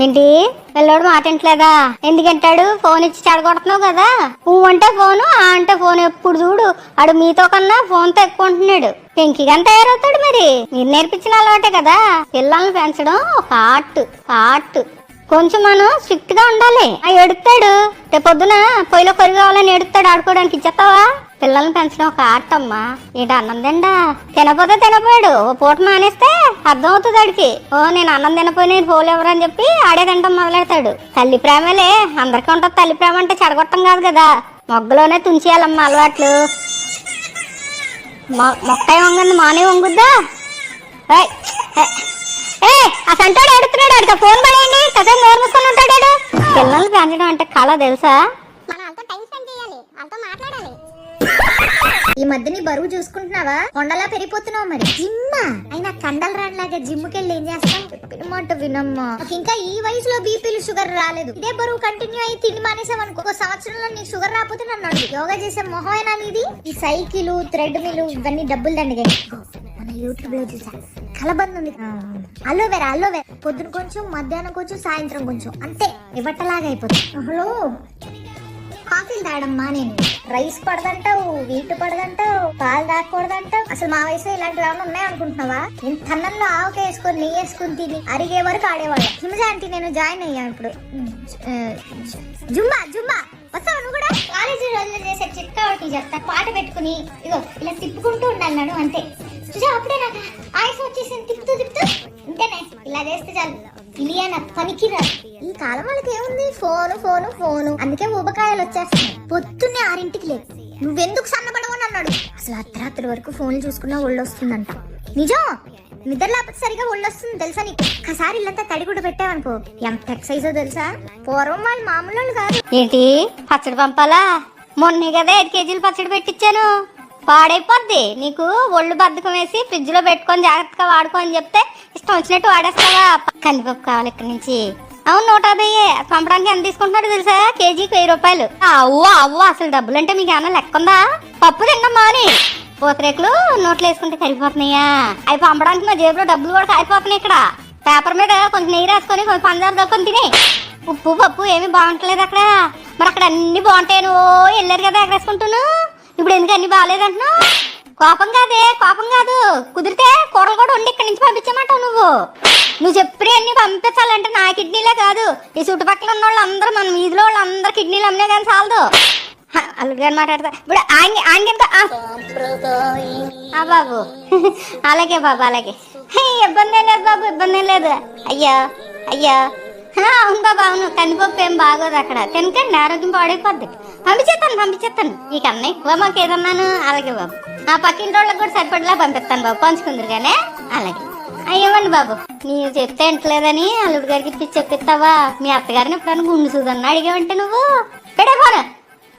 ఏంటి? పిల్లోడు మాట ఎందుకంటాడు? ఫోన్ ఇచ్చి చెడగొడుతున్నావు కదా. నువ్వు అంటే ఫోను ఆ అంటే ఫోన్ ఎప్పుడు చూడు. ఆడు మీతో కన్నా ఫోన్తో ఎక్కువ ఉంటున్నాడు పెంకిగా తయారవుతాడు మరి. మీరు నేర్పించిన అలవాటే కదా. పిల్లల్ని పెంచడం ఒక ఆర్ట్ ఆర్ట్. కొంచెం మనం స్ట్రిక్ట్గా ఉండాలి. ఆ ఎడుతాడు రేపు పొద్దున పొయ్యిలో కొరి కావాలని ఎడుతాడు ఆడుకోవడానికి ఇచ్చేస్తావా? పిల్లల్ని పెంచడం ఒక ఆర్ట్ అమ్మా. ఏంటి అన్నం తినపోతే తినపోయాడు. ఓ పూట మానేస్తే అర్థమవుతుంది ఆడికి. ఓ నేను అన్నం తినపోయి నేను పోలు ఎవరని చెప్పి ఆడే తింటాం మొదలెడతాడు. తల్లి ప్రేమలే అందరికీ ఉంటుంది తల్లి ప్రేమ అంటే చెడగొట్టం కాదు కదా. మొగ్గలోనే తుంచేయాలమ్మా అలవాట్లు. మొ- వంగంది మానే వంగుద్దా? ఏ- ఏ ఆ సంటాడు ఎడుతున్నాడు అడిగా ఫోన్ పడేయండి. కదే నోరు మూసుకొని ఉంటాడు పిల్లల్ని పెంచడం అంటే కళ తెలుసా? మనం అంతా టైం స్పెండ్ చేయాలి. అంతా మాట్లాడాలి. ఈ మధ్య నీ బరువు చూసుకుంటున్నావా? కొండలా పెరిగిపోతున్నావు మరి. జిమ్మా! అయినా కండలు రానిలాగా జిమ్ వెళ్ళి ఏం చేస్తాం మాట వినమ్మా. ఇంకా ఈ వయసులో బీపీలు షుగర్ రాలేదు. ఇదే బరువు కంటిన్యూ అయ్యి తిండి మానేసాం అనుకో ఒక సంవత్సరంలో నీకు షుగర్ రాకపోతే నన్ను అడుగు. యోగా చేసే మొహమేనా నీది? ఈ సైకిల్ థ్రెడ్ మిల్ ఇవన్నీ డబ్బులు దండిగా మన యూట్యూబ్లో చూసా. కలబంద ఉంది. Aloe vera aloe vera. పొద్దున కొంచెం మధ్యాహ్నం కొంచెం సాయంత్రం కొంచెం. అంతే. ఇవట్టలాగా అయిపోతుంది. హలో? కాఫీలు తాగడమ్మా నేను. రైస్ పడదంటావు వీటు పడదంటావు పాలు తాగకూడదంటావు. అసలు మా వయసులో ఇలాంటివి ఏమైనా ఉన్నాయనుకుంటున్నావా? నేను తన్నంలో ఆవకాయ వేసుకొని నెయ్యి వేసుకొని తిని అరిగే వరకు ఆడేవాడు హిమజ ఆంటీ నేను జాయిన్ అయ్యాను ఇప్పుడు. జుమ్మా జుమ్మా వస్తావు నువ్వు కూడా? కాలేజీ రోజులు చేసే చిట్కా ఒకటి చెప్తా. పాట పెట్టుకుని ఇగో ఇలా తిప్పుకుంటూ ఉండాలి నడు అంతే. చూసా అప్పుడే నాకు ఆయుష్ వచ్చేసింది. తిప్పుతూ తిప్పుతూ. ఇంతేనే ఇలా చేస్తే చాలు. ఇలియాన పనికిరా ఈ కాలం వాళ్ళకి ఏముంది? Phone phone phone. అందుకే ఊబకాయలు వచ్చేస్తాయి పొద్దున్నే ఆరింటికి లేదు నువ్వెందుకు సన్నబడవని అన్నాడు. అసలు అర్ధరాత్రి వరకు ఫోన్లు చూసుకున్నా ఒళ్ళు వస్తుందంట నిజం? నిద్ర లేకపోతే సరిగా ఒళ్ళు వస్తుంది తెలుసా నీకు? ఒకసారి ఇల్లంతా తడి కూడా పెట్టావనుకో. ఎంత ఎక్సైజ్ తెలుసా? పూర్వం వాళ్ళు మామూలు వాళ్ళు కాదు. ఏంటి? పచ్చడి పంపాలా? మొన్నే కదా ఐదు కేజీలు పచ్చడి పెట్టించాను పాడైపోద్ది. నీకు ఒళ్ళు బద్ధకం వేసి ఫ్రిడ్జ్లో పెట్టుకొని జాగ్రత్తగా వాడుకో అని చెప్తే ఇష్టం వచ్చినట్టు వాడేస్తావా? కందిపప్పు కావాలి ఇక్కడ నుంచి. అవును నూట యాభై పంపడానికి ఎంత తీసుకుంటున్నాడు తెలుసా? కేజీకి వెయ్యి రూపాయలు. అవ్వు అవ్వు అసలు డబ్బులు అంటే మీకు ఏమన్నా లెక్క ఉందా? పప్పు తిన్నాం మాని పూతరేకులు నోట్లు వేసుకుంటే కరిగిపోతున్నాయా? అవి పంపడానికి మా జేబులో డబ్బులు కూడా కారిపోతున్నాయి ఇక్కడ. పేపర్ మీద కొంచెం నెయ్యి రాసుకొని కొంచెం పంచదార దొక్కని తినే. ఉప్పు పప్పు ఏమి బాగుంటలేదు అక్కడ. మరి అక్కడ అన్ని బాగుంటాయి నువ్వు వెళ్ళారు కదా ఎగరేసుకుంటున్నావు ఇప్పుడు ఎందుకు అన్ని బాగాలేదంటున్నావు? కోపం కాదే కోపం కాదు. కుదిరితే కూరలు కూడా ఉండి ఇక్కడి నుంచి పంపించమంటావు నువ్వు. నువ్వు చెప్పి అన్ని పంపించాలంటే నా కిడ్నీలే కాదు. ఈ చుట్టుపక్కల ఉన్న వాళ్ళందరూ మన వీధిలో వాళ్ళందరూ కిడ్నీలు అమ్మినా కానీ చాలదు. హ, మాట్లాడతా ఇప్పుడు ఆయన ఆయన ఆ. బాబు. అలాగే బాబు అలాగే. ఇబ్బంది లేదు బాబు ఇబ్బంది లేదు. అయ్యా అయ్యా. అవును బాబా అవును. కందిపప్పు ఏం బాగోదు అక్కడ. తినకండి ఆరోగ్యం పాడైపోద్ది. పంపించేస్తాను పంపించేస్తాను. నీకన్నా ఎక్కువ మాకు ఏదన్నాను అలాగే బాబు. ఆ పక్కింటి వాళ్ళకి కూడా సరిపడలా పంపిస్తాను బాబు. పంచుకుందరు కానీ అలాగే అయ్యవ్వండి బాబు. నీవు చెప్తే ఎంటలేదని అల్లుడు గారికి ఇప్పించి చెప్పిస్తావా మీ అత్తగారిని ఎప్పుడైనా గుండు చూదన్నా అడిగావంటే నువ్వు? పెడే పోను